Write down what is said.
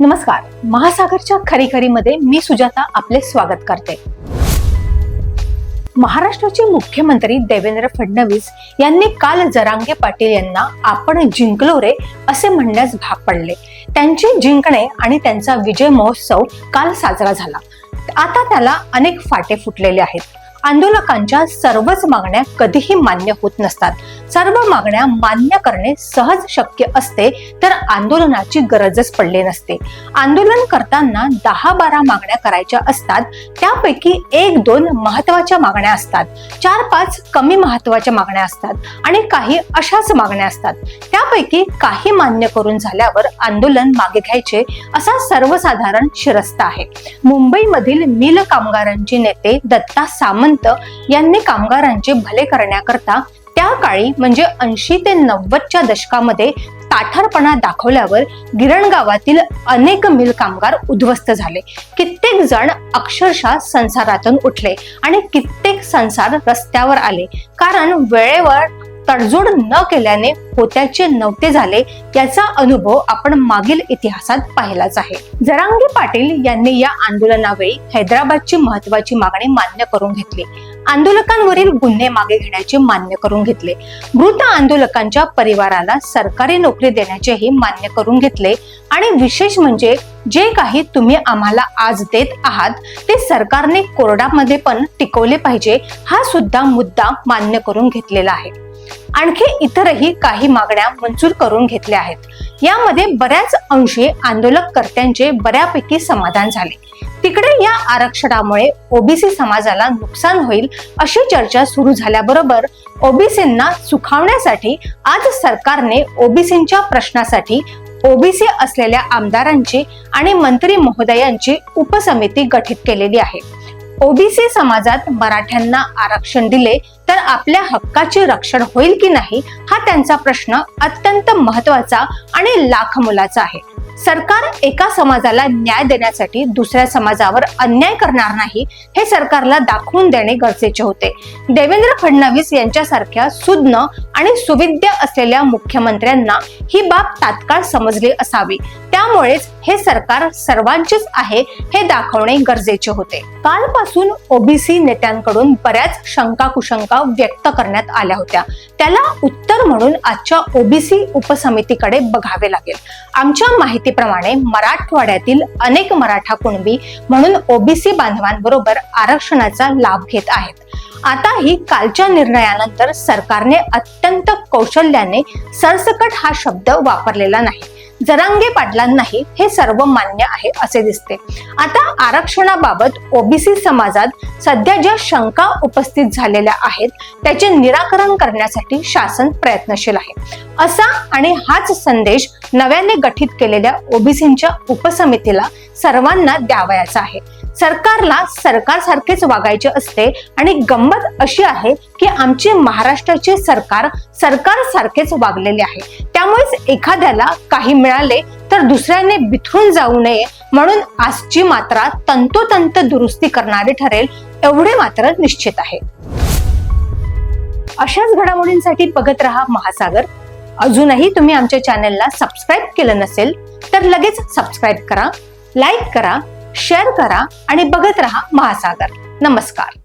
नमस्कार. महासागरच्या खरीखरीमध्ये मी सुजाता आपले स्वागत करते. महाराष्ट्राचे मुख्यमंत्री देवेंद्र फडणवीस यांनी काल जरांगे पाटील यांना आपण जिंकलो रे असे म्हणण्यास भाग पडले. त्यांचे जिंकणे आणि त्यांचा विजय महोत्सव काल साजरा झाला. आता त्याला अनेक फाटे फुटलेले आहेत. आंदोलकांच्या सर्वच मागण्या कधीही मान्य होत नसतात. सर्व मागण्या मान्य करणे सहज शक्य असते तर आंदोलनाची गरजच पडली नसते. आंदोलन करताना दहा बारा मागण्या करायच्या असतात त्यापैकी एक दोन महत्त्वाच्या मागण्या असतात. चार पाच कमी महत्त्वाच्या मागण्या असतात आणि काही अशाच मागण्या असतात. त्यापैकी काही मान्य करून झाल्यावर आंदोलन मागे घ्यायचे असा सर्वसाधारण शिरस्ता आहे. मुंबईमधील मिल कामगारांचे नेते दत्ता सामंत यांनी कामगारांचे भले करण्याकरता त्या काळी म्हणजे ऐंशी ते नव्वदच्या दशकामध्ये ताठारपणा दाखवल्यावर गिरण गावातील अनेक मिल कामगार उद्ध्वस्त झाले. कित्येक जण अक्षरशः संसारातून उठले आणि कित्येक संसार रस्त्यावर आले. कारण वेळेवर तडजोड न केल्याने होत्याचे नव्हते झाले याचा अनुभव आपण मागील इतिहासात पाहिलाच आहे. जरांगी पाटील यांनी या आंदोलनावेळी हैदराबादची महत्वाची मागणी मान्य करून घेतली. आंदोलकांवरील गुन्हे मागे घेण्याचे मान्य करून घेतले. मृत आंदोलकांच्या परिवाराला सरकारी नोकरी देण्याचेही मान्य करून घेतले. आणि विशेष म्हणजे जे काही तुम्ही आम्हाला आज देत आहात ते सरकारने कोरडामध्ये पण टिकवले पाहिजे हा सुद्धा मुद्दा मान्य करून घेतलेला आहे. आणखी इतरही काही मागण्या मंजूर करून घेतल्या आहेत. यामध्ये बऱ्याच अंशी आंदोलक कर्त्यांचे बऱ्यापैकी समाधान झाले. तिकडे या आरक्षणामुळे ओबीसी समाजाला नुकसान होईल अशी चर्चा सुरू झाल्याबरोबर ओबीसींना सुखावण्यासाठी आज सरकारने ओबीसींच्या प्रश्नासाठी ओबीसी असलेल्या आमदारांची आणि मंत्री महोदयांची उपसमिती गठीत केलेली आहे. ओबीसी समाजात मराठ्यांना आरक्षण दिले तर आपल्या हक्काचे रक्षण होईल की नाही हा त्यांचा प्रश्न अत्यंत महत्त्वाचा आणि लाख मुलाचा आहे. सरकार एका समाजाला न्याय देण्यासाठी दुसऱ्या समाजावर अन्याय करणार नाही हे सरकारला दाखवून देणे गरजेचे होते. देवेंद्र फडणवीस यांच्यासारख्या सुज्ञ आणि सुविद्य असलेल्या मुख्यमंत्र्यांना ही बाब तात्काळ समजली असावी. त्यामुळेच हे सरकार सर्वांचेच आहे हे दाखवणे गरजेचे होते. कालपासून ओबीसी नेत्यांकडून बऱ्याच शंका कुशंका व्यक्त करण्यात आल्या होत्या. त्याला उत्तर म्हणून आजच्या ओबीसी उपसमितीकडे बघावे लागेल. आमच्या माहितीप्रमाणे मराठवाड्यातील अनेक मराठा कुणबी म्हणून ओबीसी बांधवांबरोबर आरक्षणाचा लाभ घेत आहेत. आताही कालच्या निर्णयानंतर सरकारने अत्यंत कौशल्याने सरसकट हा शब्द वापरलेला नाही. जरांगे पाटलांनाही हे सर्व मान्य आहे असे दिसते. आता आरक्षणाबाबत ओबीसी समाजात सध्या ज्या शंका उपस्थित झालेल्या आहेत त्याचे निराकरण करण्यासाठी शासन प्रयत्नशील आहे. असा आणि हाच संदेश नव्याने गठीत केलेल्या ओबीसींच्या उपसमितीला सर्वांना द्यावयाचा आहे. सरकारला सरकारसारखेच वागायचे असते आणि गंमत अशी आहे की आमचे महाराष्ट्राचे सरकार सरकार सारखेच वागलेले आहे. त्यामुळेच एखाद्याला काही मिळाले तर दुसऱ्याने बिथरून जाऊ नये म्हणून आजची मात्रा तंतोतंत दुरुस्ती करणारी ठरेल एवढे मात्र निश्चित आहे. अशाच घडामोडींसाठी बघत रहा महासागर. अजूनही तुम्ही आमच्या चॅनलला सबस्क्राईब केलं नसेल तर लगेच सबस्क्राईब करा लाईक करा शेअर करा आणि बघत रहा महासागर. नमस्कार.